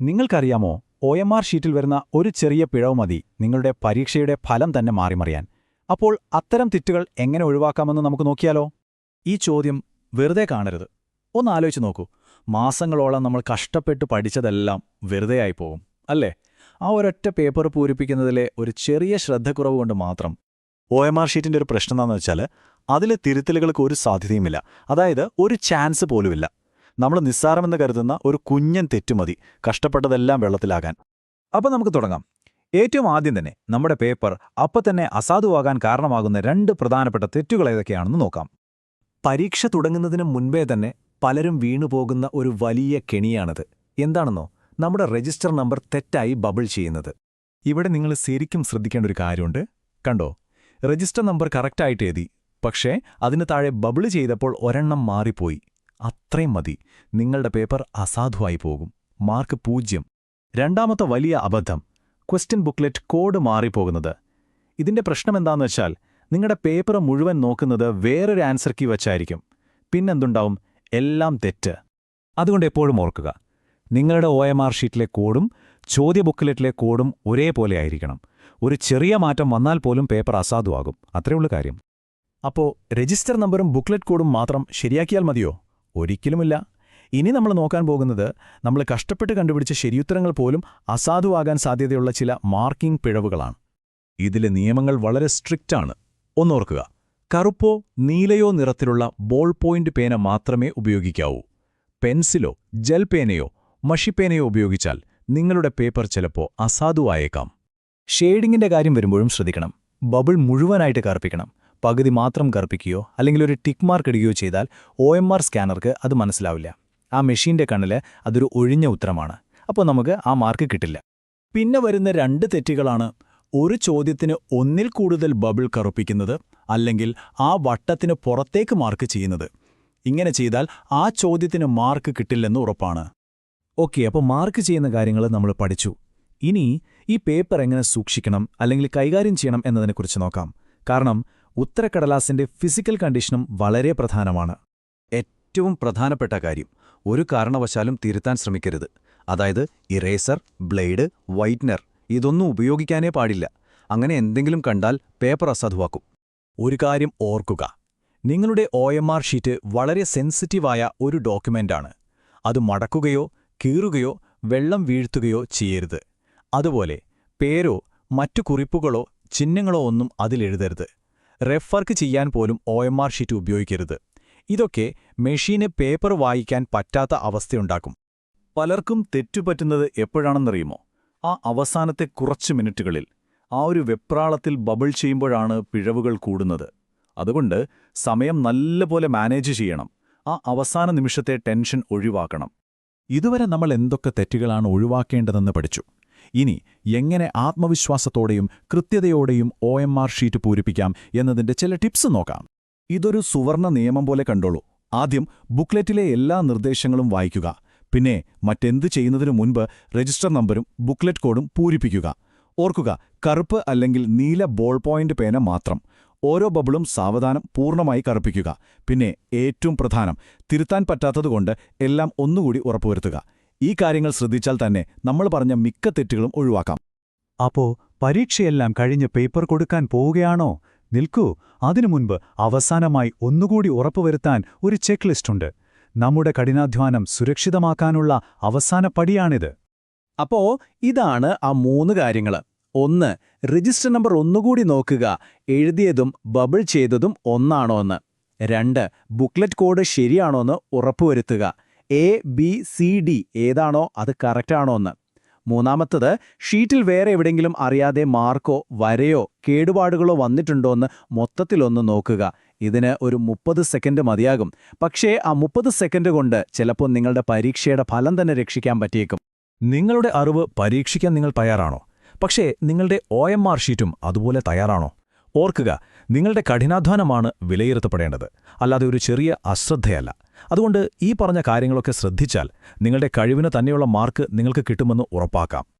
നിങ്ങൾക്കറിയാമോ O M R ഷീറ്റിൽ വരുന്ന ഒരു ചെറിയ പിഴവ് മതി നിങ്ങളുടെ പരീക്ഷയുടെ ഫലം തന്നെ മാറിമറിയാൻ. അപ്പോൾ അത്തരം തെറ്റുകൾ എങ്ങനെ ഒഴിവാക്കാമെന്ന് നമുക്ക് നോക്കിയാലോ? ഈ ചോദ്യം വെറുതെ കാണരുത്. ഒന്ന് ആലോചിച്ച് നോക്കൂ. മാസങ്ങളോളം നമ്മൾ കഷ്ടപ്പെട്ട് പഠിച്ചതെല്ലാം വെറുതെയായി പോകും അല്ലേ? ആ ഒരൊറ്റ പേപ്പർ പൂരിപ്പിക്കുന്നതിലെ ഒരു ചെറിയ ശ്രദ്ധക്കുറവ് കൊണ്ട് മാത്രം. ഒ എം ആർ ഷീറ്റിന്റെ ഒരു പ്രശ്നം എന്താണെന്ന് വെച്ചാൽ അതിലെ തിരുത്തലുകൾക്ക് ഒരു സാധ്യതയുമില്ല. അതായത് ഒരു ചാൻസ് പോലുമില്ല. നമ്മൾ നിസ്സാരമെന്ന് കരുതുന്ന ഒരു കുഞ്ഞൻ തെറ്റുമതി കഷ്ടപ്പെട്ടതെല്ലാം വെള്ളത്തിലാകാൻ. അപ്പം നമുക്ക് തുടങ്ങാം. ഏറ്റവും ആദ്യം തന്നെ നമ്മുടെ പേപ്പർ അപ്പം തന്നെ അസാധുവാകാൻ കാരണമാകുന്ന രണ്ട് പ്രധാനപ്പെട്ട തെറ്റുകൾ ഏതൊക്കെയാണെന്ന് നോക്കാം. പരീക്ഷ തുടങ്ങുന്നതിന് മുൻപേ തന്നെ പലരും വീണുപോകുന്ന ഒരു വലിയ കെണിയാണിത്. എന്താണെന്നോ? നമ്മുടെ രജിസ്റ്റർ നമ്പർ തെറ്റായി ബബിൾ ചെയ്യുന്നത്. ഇവിടെ നിങ്ങൾ ശരിക്കും ശ്രദ്ധിക്കേണ്ട ഒരു കാര്യമുണ്ട്. കണ്ടോ? രജിസ്റ്റർ നമ്പർ കറക്റ്റായിട്ട് എഴുതി. പക്ഷേ അതിന് താഴെ ബബിൾ ചെയ്തപ്പോൾ ഒരെണ്ണം മാറിപ്പോയി. അത്രയും മതി. നിങ്ങളുടെ പേപ്പർ അസാധുവായി പോകും. മാർക്ക് പൂജ്യം. രണ്ടാമത്തെ വലിയ അബദ്ധം. ക്വസ്റ്റ്യൻ ബുക്ക്ലെറ്റ് കോഡ് മാറിപ്പോകുന്നത്. ഇതിന്റെ പ്രശ്നമെന്താന്ന് വെച്ചാൽ നിങ്ങളുടെ പേപ്പർ മുഴുവൻ നോക്കുന്നത് വേറൊരു ആൻസർ കീ വച്ചായിരിക്കും. പിന്നെന്തുണ്ടാവും? എല്ലാം തെറ്റ്. അതുകൊണ്ട് എപ്പോഴും ഓർക്കുക. നിങ്ങളുടെ ഒ എം ആർ ഷീറ്റിലെ കോഡും ചോദ്യ ബുക്ക്ലെറ്റിലെ കോഡും ഒരേപോലെ ആയിരിക്കണം. ഒരു ചെറിയ മാറ്റം വന്നാൽ പോലും പേപ്പർ അസാധുവാകും. അത്രയുള്ള കാര്യം. അപ്പോ രജിസ്റ്റർ നമ്പറും ബുക്ക്ലെറ്റ് കോഡും മാത്രം ശരിയാക്കിയാൽ മതിയോ? ഒരിക്കലുമില്ല. ഇനി നമ്മൾ നോക്കാൻ പോകുന്നത് നമ്മൾ കഷ്ടപ്പെട്ട് കണ്ടുപിടിച്ച ശരിയുത്തരങ്ങൾ പോലും അസാധുവാകാൻ സാധ്യതയുള്ള ചില മാർക്കിംഗ് പിഴവുകളാണ്. ഇതിലെ നിയമങ്ങൾ വളരെ സ്ട്രിക്റ്റ് ആണ്. ഒന്നോർക്കുക കറുപ്പോ നീലയോ നിറത്തിലുള്ള ബോൾ പോയിന്റ് പേന മാത്രമേ ഉപയോഗിക്കാവൂ. പെൻസിലോ ജെൽ പേനയോ മഷിപ്പേനയോ ഉപയോഗിച്ചാൽ നിങ്ങളുടെ പേപ്പർ ചിലപ്പോ അസാധുവായേക്കാം. ഷെയ്ഡിങ്ങിന്റെ കാര്യം വരുമ്പോഴും ശ്രദ്ധിക്കണം. ബബിൾ മുഴുവനായിട്ട് കറുപ്പിക്കണം. പകുതി മാത്രം കറുപ്പിക്കുകയോ അല്ലെങ്കിൽ ഒരു ടിക്ക് മാർക്ക് ഇടുകയോ ചെയ്താൽ ഒ എം ആർ സ്കാനർക്ക് അത് മനസ്സിലാവില്ല. ആ മെഷീന്റെ കണ്ണിൽ അതൊരു ഒഴിഞ്ഞ ഉത്തരമാണ്. അപ്പോൾ നമുക്ക് ആ മാർക്ക് കിട്ടില്ല. പിന്നെ വരുന്ന രണ്ട് തെറ്റുകളാണ്. ഒരു ചോദ്യത്തിന് ഒന്നിൽ കൂടുതൽ ബബിൾ കറുപ്പിക്കുന്നത് അല്ലെങ്കിൽ ആ വട്ടത്തിന് പുറത്തേക്ക് മാർക്ക് ചെയ്യുന്നത്. ഇങ്ങനെ ചെയ്താൽ ആ ചോദ്യത്തിന് മാർക്ക് കിട്ടില്ലെന്ന് ഉറപ്പാണ്. ഓക്കെ അപ്പോൾ മാർക്ക് ചെയ്യുന്ന കാര്യങ്ങൾ നമ്മൾ പഠിച്ചു. ഇനി ഈ പേപ്പർ എങ്ങനെ സൂക്ഷിക്കണം അല്ലെങ്കിൽ കൈകാര്യം ചെയ്യണം എന്നതിനെക്കുറിച്ച് നോക്കാം. കാരണം ഉത്തരക്കടലാസിന്റെ ഫിസിക്കൽ കണ്ടീഷനും വളരെ പ്രധാനമാണ്. ഏറ്റവും പ്രധാനപ്പെട്ട കാര്യം ഒരു കാരണവശാലും തിരുത്താൻ ശ്രമിക്കരുത്. അതായത് ഇറേസർ ബ്ലേഡ് വൈറ്റ്നർ ഇതൊന്നും ഉപയോഗിക്കാനേ പാടില്ല. അങ്ങനെ എന്തെങ്കിലും കണ്ടാൽ പേപ്പർ അസാധുവാക്കും. ഒരു കാര്യം ഓർക്കുക. നിങ്ങളുടെ ഒ ഷീറ്റ് വളരെ സെൻസിറ്റീവായ ഒരു ഡോക്യുമെന്റാണ്. അത് മടക്കുകയോ കീറുകയോ വെള്ളം വീഴ്ത്തുകയോ ചെയ്യരുത്. അതുപോലെ പേരോ മറ്റു കുറിപ്പുകളോ ചിഹ്നങ്ങളോ ഒന്നും അതിലെഴുതരുത് റെഫർക്ക് ചെയ്യാൻ പോലും ഒ എം ആർ ഷീറ്റ് ഉപയോഗിക്കരുത്. ഇതൊക്കെ മെഷീന് പേപ്പർ വായിക്കാൻ പറ്റാത്ത അവസ്ഥയുണ്ടാക്കും. പലർക്കും തെറ്റുപറ്റുന്നത് എപ്പോഴാണെന്നറിയുമോ? ആ അവസാനത്തെ കുറച്ച് മിനിറ്റുകളിൽ ആ ഒരു വെപ്രാളത്തിൽ ബബിൾ ചെയ്യുമ്പോഴാണ് പിഴവുകൾ കൂടുന്നത്. അതുകൊണ്ട് സമയം നല്ലപോലെ മാനേജ് ചെയ്യണം. ആ അവസാന നിമിഷത്തെ ടെൻഷൻ ഒഴിവാക്കണം. ഇതുവരെ നമ്മൾ എന്തൊക്കെ തെറ്റുകളാണ് ഒഴിവാക്കേണ്ടതെന്ന് പഠിച്ചു. ഇനി എങ്ങനെ ആത്മവിശ്വാസത്തോടെയും കൃത്യതയോടെയും ഒ എം ആർ ഷീറ്റ് പൂരിപ്പിക്കാം എന്നതിന്റെ ചില ടിപ്സ് നോക്കാം. ഇതൊരു സുവർണ നിയമം പോലെ കണ്ടോളൂ. ആദ്യം ബുക്ക്ലെറ്റിലെ എല്ലാ നിർദ്ദേശങ്ങളും വായിക്കുക. പിന്നെ മറ്റെന്ത് ചെയ്യുന്നതിനു മുൻപ് രജിസ്റ്റർ നമ്പരും ബുക്ക്ലെറ്റ് കോഡും പൂരിപ്പിക്കുക. ഓർക്കുക കറുപ്പ് അല്ലെങ്കിൽ നീല ബോൾ പോയിന്റ് പേന മാത്രം. ഓരോ ബബിളും സാവധാനം പൂർണമായി കറുപ്പിക്കുക. പിന്നെ ഏറ്റവും പ്രധാനം തിരുത്താൻ പറ്റാത്തതുകൊണ്ട് എല്ലാം ഒന്നുകൂടി ഉറപ്പുവരുത്തുക. ഈ കാര്യങ്ങൾ ശ്രദ്ധിച്ചാൽ തന്നെ നമ്മൾ പറഞ്ഞ മിക്ക തെറ്റുകളും ഒഴിവാക്കാം. അപ്പോ പരീക്ഷയെല്ലാം കഴിഞ്ഞ് പേപ്പർ കൊടുക്കാൻ പോവുകയാണോ? നിൽക്കൂ അതിനു മുൻപ് അവസാനമായി ഒന്നുകൂടി ഉറപ്പുവരുത്താൻ ഒരു ചെക്ക് ലിസ്റ്റുണ്ട് നമ്മുടെ കഠിനാധ്വാനം സുരക്ഷിതമാക്കാനുള്ള അവസാന പടിയാണിത്. അപ്പോ ഇതാണ് ആ മൂന്ന് കാര്യങ്ങൾ ഒന്ന് രജിസ്റ്റർ നമ്പർ ഒന്നുകൂടി നോക്കുക. എഴുതിയതും ബബിൾ ചെയ്തതും ഒന്നാണോ എന്ന്. രണ്ട് ബുക്ക്ലെറ്റ് കോഡ് ശരിയാണോ എന്ന് ഉറപ്പുവരുത്തുക. എ ബി സി ഡി ഏതാണോ അത് കറക്റ്റാണോ എന്ന്. മൂന്നാമത്തത് ഷീറ്റിൽ വേറെ എവിടെയെങ്കിലും അറിയാതെ മാർക്കോ വരയോ കേടുപാടുകളോ വന്നിട്ടുണ്ടോ എന്ന് മൊത്തത്തിലൊന്ന് നോക്കുക. ഇതിന് ഒരു മുപ്പത് സെക്കൻഡ് മതിയാകും. പക്ഷേ ആ മുപ്പത് സെക്കൻഡ് കൊണ്ട് ചിലപ്പോൾ നിങ്ങളുടെ പരീക്ഷയുടെ ഫലം തന്നെ രക്ഷിക്കാൻ പറ്റിയേക്കും. നിങ്ങളുടെ അറിവ് പരീക്ഷിക്കാൻ നിങ്ങൾ തയ്യാറാണോ? പക്ഷേ നിങ്ങളുടെ ഒ ഷീറ്റും അതുപോലെ തയ്യാറാണോ? ഓർക്കുക നിങ്ങളുടെ കഠിനാധ്വാനമാണ് വിലയിരുത്തപ്പെടേണ്ടത്. അല്ലാതെ ഒരു ചെറിയ അശ്രദ്ധയല്ല. അതുകൊണ്ട് ഈ പറഞ്ഞ കാര്യങ്ങളൊക്കെ ശ്രദ്ധിച്ചാൽ നിങ്ങളുടെ കഴിവിന് തന്നെയുള്ള മാർക്ക് നിങ്ങൾക്ക് കിട്ടുമെന്ന് ഉറപ്പാക്കാം.